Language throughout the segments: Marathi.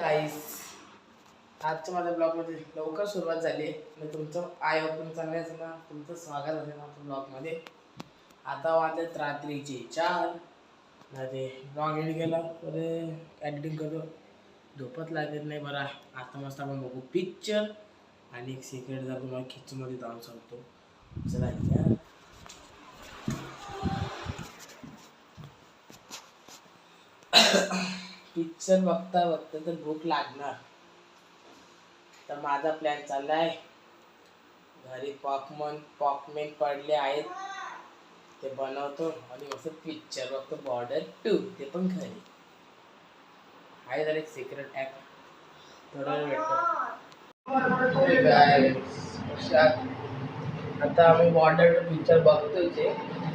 गाईस आजच्या माझ्या ब्लॉगमध्ये लवकर सुरुवात झाली आहे. तुमचं आय ओपन चांगल्याचं ना तुमचं स्वागत आहे ना ब्लॉगमध्ये आता वाजत रात्रीचे चार. अरे ब्लॉग एड केला अरे एडिटिंग करतो. झोपत लागत नाही बरा. आता मस्त आपण बघू पिक्चर आणि एक सिक्रेट जातो तुम्हाला खिचमध्ये जाऊन सांगतो. चला या. पिक्चर बघता बघता तर भूक लागणार. तर माझा प्लॅन चाललाय. घरी पॉकमन पॉपमेन पडले आहेत. ते बनवतो आणि मस्त पिक्चर बघतो. बॉर्डर टू ते पण घरी. आहे जर एक सिक्रेट ॲप थोडा वेळ भेटतो. आता आम्ही बॉर्डर टू पिक्चर बघतोय ते.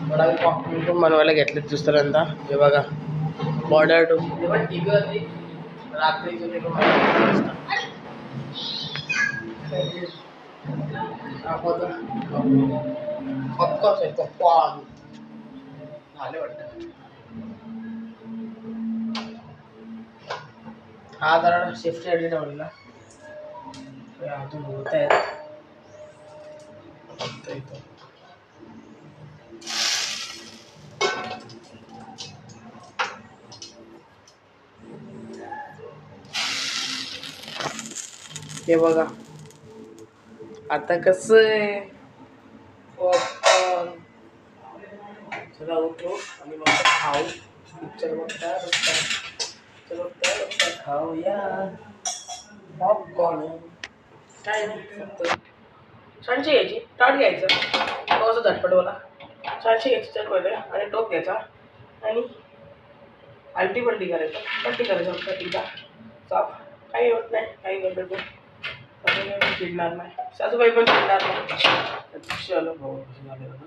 पण आम्ही पॉपमेन पण बनवायला घेतले दुसऱ्यांदा. हे बघा. Border two. पॉपकॉर्न आहे पॉपकॉर्न झाले वाटतं हा जरा शिफ्ट एडिट आवडला अजून होत आहेत हे बघा. आता कस आहे? चला उठो आणि मग खाऊ. पिक्चर बघता बघता पिक्चर बघता बघता खाऊया. पॉपकॉर्न काय नाही घ्यायची ताट घ्यायचं. थोडंसं झटपटवाला छानशी घ्यायची चल पहिले. आणि टोप घ्यायचा. आणि आलटी पलटी करायचं. पलटी करायचं फक्त साफ. काही होत नाही. काही गडबड पण चिडणार नाही सासूबाई पण चिडणार नाही. चलो भाऊ झालं बघा.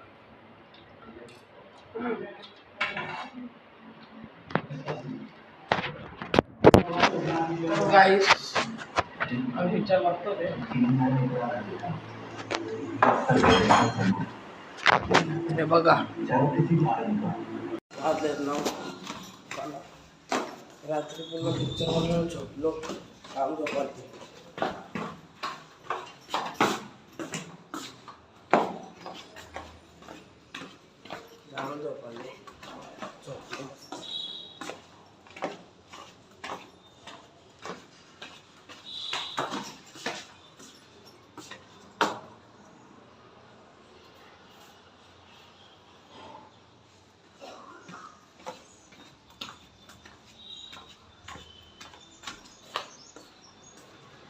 गाईस आम्ही पिक्चर बघतो ते. हे बघा. नऊ रात्री पूर्ण पिक्चर बघून झोपलो. काम झोपायचे जाऊन झोपायले झोपलो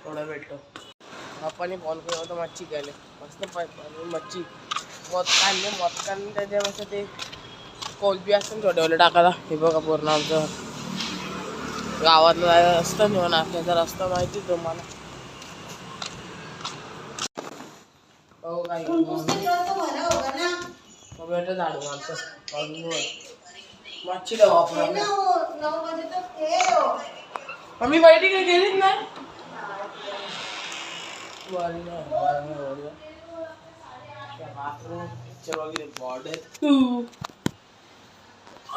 थोडा भेटतो पप्पाने फोन केला होता मच्छी घ्यायला. मस्त आणि मच्छी. मत काढले मत काढले त्याच्यामध्ये ते कोलबी असतं ना छोटे टाकायला. हे बघा पूर्ण आमचं. गावातलं असतं ना नाश्त्याचा रस्ता माहिती तुम्हाला. हो काय? भेटत झाडू माणसं मच्छी वापर मम्मी बैठी काही गेलीच नाही? वारी ना, वारी ना, वारी ना. त्या बाथरूम पिक्चर वगैरे बॉर्डर तू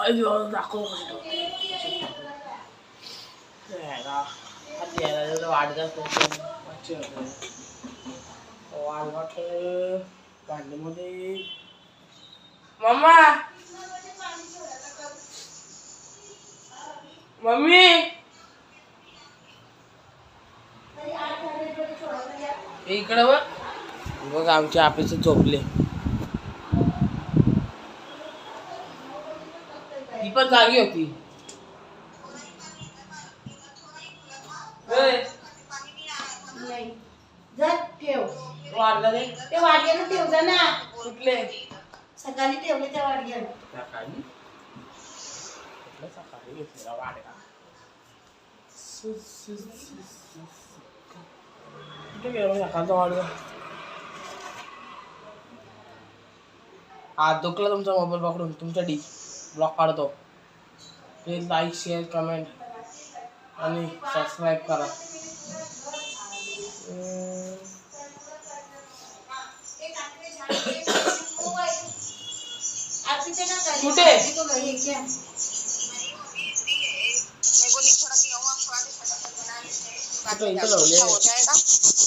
अय्यो दाखव वाढ जातो मच्छी होते वाढ वाट भांडीमध्ये मम्मा मम्मी इकडं बघ. बघ आमचे आपेचे झोपले. ही पण जागी होती. ठेव. वाढलं रे ते वाडग्यानं ठेवलं ना. कुठले? सकाळी ठेवले त्या वाडग्यानं सकाळी? सकाळी घेतलेला वाडगा कुठे गेला वाडगा हात दुखला तुमचा मोबाईल पकडून. तुमचा डी ब्लॉक काढतो. प्लीज लाईक शेअर कमेंट आणि सबस्क्राईब करा. कुठे? कुठे? इथं लावले.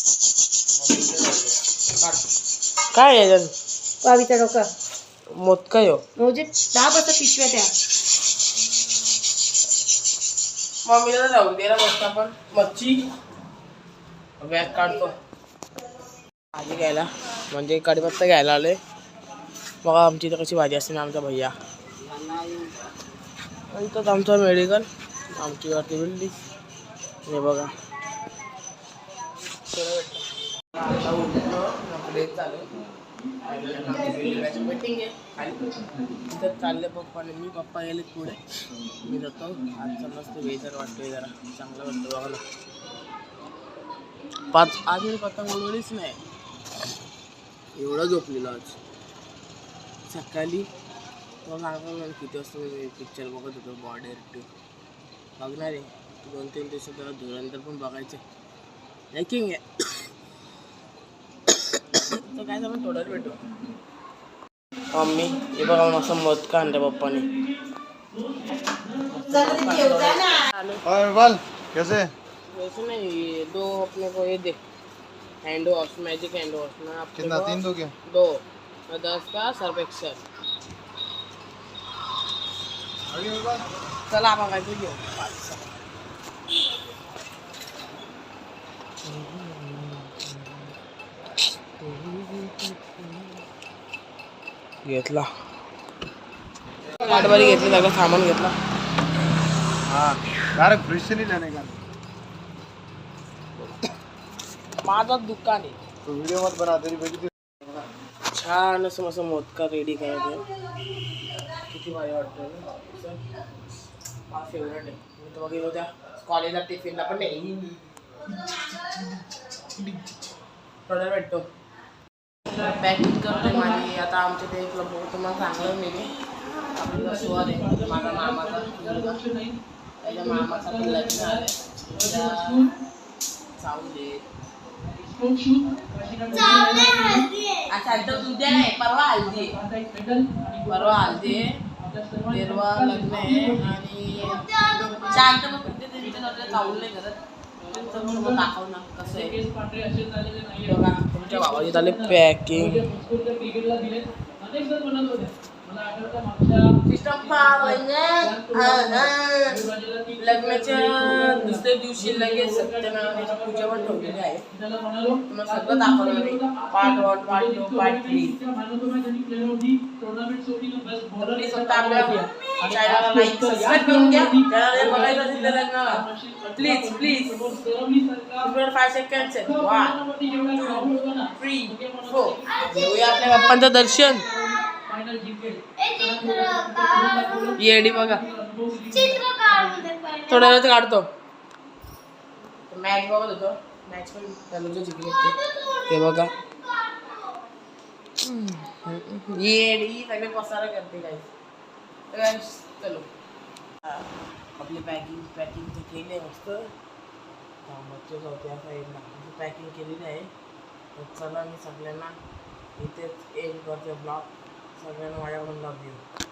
काय आहे याच्यात? पावीचा डोका. मोदका यो म्हणजे दहा बसता पिशव्या त्या मम्मीला जाऊ दे ना मस्त आपण. मच्छी. बॅग काढतो. भाजी घ्यायला. म्हणजे कढीपत्ता घ्यायला आलोय. बघा आमची इथं कशी भाजी असते ना आमचा भैया. इथंच आमचं मेडिकल आमची वरती बिल्डिंग हे बघा. चालले पप्पा आणि मी पप्पा गेले पुढे मी जातो आजचा मस्त वेदर वाटतोय जरा चांगलं वाटतं बघा ना पाच आज मी पतंग उडवलीच नाही एवढं झोपलेलो आज सकाळी. बघा सांगतो किती वाजता मी पिक्चर बघत होतो बॉडी टू बघणार आहे. दोन तीन दिवसात जरा धुरंधर पण बघायचं मेकिंग आहे. काय भेटू. मम्मी हे बघा मस्त मत पप्पाने ते ठेवजा ना और बल कैसे? वैसे नहीं दो अपने को ये दे. Hand wash magic hand wash मैं आपको कितना तीन दो क्या? दो. और दस का सर्फ एक्सेल चला आपण काय घेऊ. घेतला. गाडीवाली घेतली सगळं सामान घेतला. हाँ डायरेक्ट फ्रिज से का? माझं दुकान आहे. तो वीडियो मत बना तेरी बेटी छान असं मस्त मोदका रेडी करायचं. किती भारी वाटतं फेवरेट आहे. मी तर बघितलं त्या कॉलेजला टिफिनला पण नाही. भेटतो. पॅकिंग करतो माझी आता आमच्या ते क्लब तुम्हाला सांगलं मी मी आपला स्वर आहे माझा मामाचा मुलगा त्याच्या मामाचा पण लग्न आहे चावून दे अच्छा एकदम उद्या नाही परवा हल्दी परवा हल्दी आहे तेरवा लग्न आहे आणि शांत मग कुठे त्यांच्या घराला चावलं नाही करत दाखव ना कसं आहे बघा तुमच्या भावाची झाले पॅकिंग लग्नाच्या दुसऱ्या दिवशी लगेच सत्यनारायणाची पूजा पण ठेवलेली आहे. तुम्हाला सगळं दाखवणार आहे. Part one part two part three please फक्त आपल्या चॅनलला लाईक सबस्क्राईब करून घ्या. चॅनल बघायचं असेल तर लग्नाला. Please please five second one two three four घेऊया आपल्या बाप्पांचं दर्शन. येडी बघा. थोड्या वेळात काढतो. मॅच बघत होतो. मॅच पण जिंकली. ते बघा. येडी सगळे पसारा करते काय चलो. आपली पॅकिंग केली आहे मस्त. मच्छी चौथ्या साईडला पॅकिंग केलेली आहे. तर चला मी सगळ्यांना इथेच एंड करते ब्लॉग सगळ्यांना माझ्याकडून लव यू